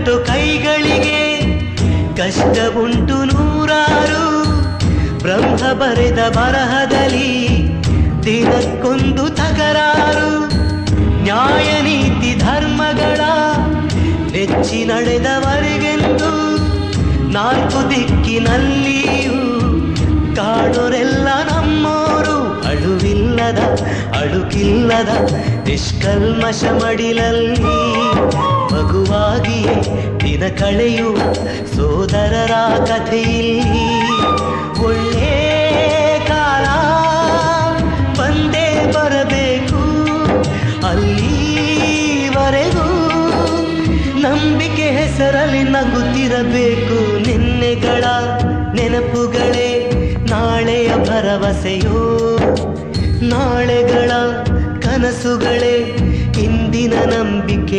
ಕಟ್ಟೋ ಕೈಗಳಿಗೆ, ಕಷ್ಟ ಉಂಟು ನೂರಾರು. ಬ್ರಹ್ಮ ಬರೆದ ಬರಹದಲ್ಲಿ ದಿನಕ್ಕೊಂದು ತಕರಾರು. ನ್ಯಾಯ ನೀತಿ ಧರ್ಮಗಳ ನೆಚ್ಚಿ ನಡೆದವರಿಗೆಂದು ನಾಲ್ಕು ದಿಕ್ಕಿನಲ್ಲಿಯೂ ಕಾಡೋರೆಲ್ಲ ನಮ್ಮೋರು. ಅಳುವಿಲ್ಲದ, ಅಳುಕಿಲ್ಲದ ನಿಷ್ಕಲ್ಮಶ ಮಡಿಲಲ್ಲಿ ದಿನ ಕಳೆಯು ಸೋದರರ ಕಥೆಯಲ್ಲಿ ಒಳ್ಳೆ ಕಾಲ ಬಂದೇ ಬರಬೇಕು. ಅಲ್ಲಿವರೆಗೂ ನಂಬಿಕೆ ಹೆಸರಲ್ಲಿ ನಗುತ್ತಿರಬೇಕು. ನಿನ್ನೆಗಳ ನೆನಪುಗಳೇ ನಾಳೆಯ ಭರವಸೆಯೋ? ನಾಳೆಗಳ ಕನಸುಗಳೇ ಇಂದಿನ ನಂಬಿಕೆ.